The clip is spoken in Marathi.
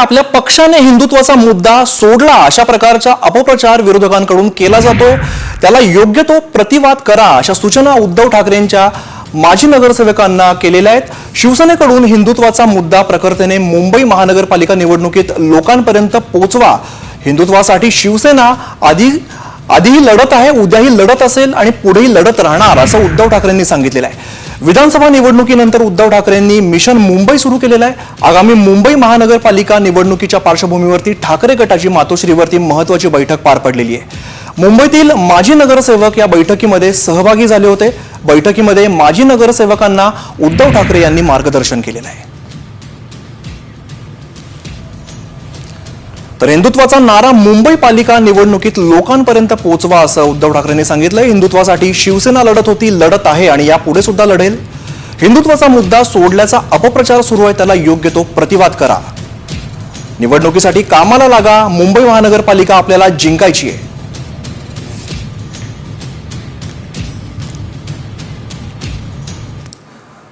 आपल्या पक्षाने हिंदुत्वाचा मुद्दा सोडला अशा प्रकारचा अपप्रचार विरोधकांकडून केला जातो. त्याला योग्य तो प्रतिवाद करा अशा सूचना उद्धव ठाकरेंच्या माजी नगरसेवकांना केलेल्या आहेत. शिवसेनेकडून हिंदुत्वाचा मुद्दा प्रकर्तेने मुंबई महानगरपालिका निवडणुकीत लोकांपर्यंत पोहोचवा हिंदुत्वासाठी शिवसेना आधी आधीही लढत आहे उद्याही लढत असेल आणि पुढेही लढत राहणार असं उद्धव ठाकरेंनी सांगितलेलं आहे. विधानसभा निवडणुकीनंतर उद्धव ठाकरेंनी मिशन मुंबई सुरू केलेलं आहे. आगामी मुंबई महानगरपालिका निवडणुकीच्या पार्श्वभूमीवरती ठाकरे गटाची मातोश्रीवरती महत्वाची बैठक पार पडलेली आहे. मुंबईतील माजी नगरसेवक या बैठकीमध्ये सहभागी झाले होते. बैठकीमध्ये माजी नगरसेवकांना उद्धव ठाकरे यांनी मार्गदर्शन केलेलं आहे. तर हिंदुत्वाचा नारा मुंबई पालिका निवडणुकीत लोकांपर्यंत पोहोचवा असं उद्धव ठाकरेंनी सांगितलंय हिंदुत्वासाठी शिवसेना लढत होती लढत आहे आणि यापुढे सुद्धा लढेल. हिंदुत्वाचा मुद्दा सोडल्याचा अपप्रचार सुरू आहे त्याला योग्य तो प्रतिवाद करा. निवडणुकीसाठी कामाला लागा मुंबई महानगरपालिका आपल्याला जिंकायची आहे.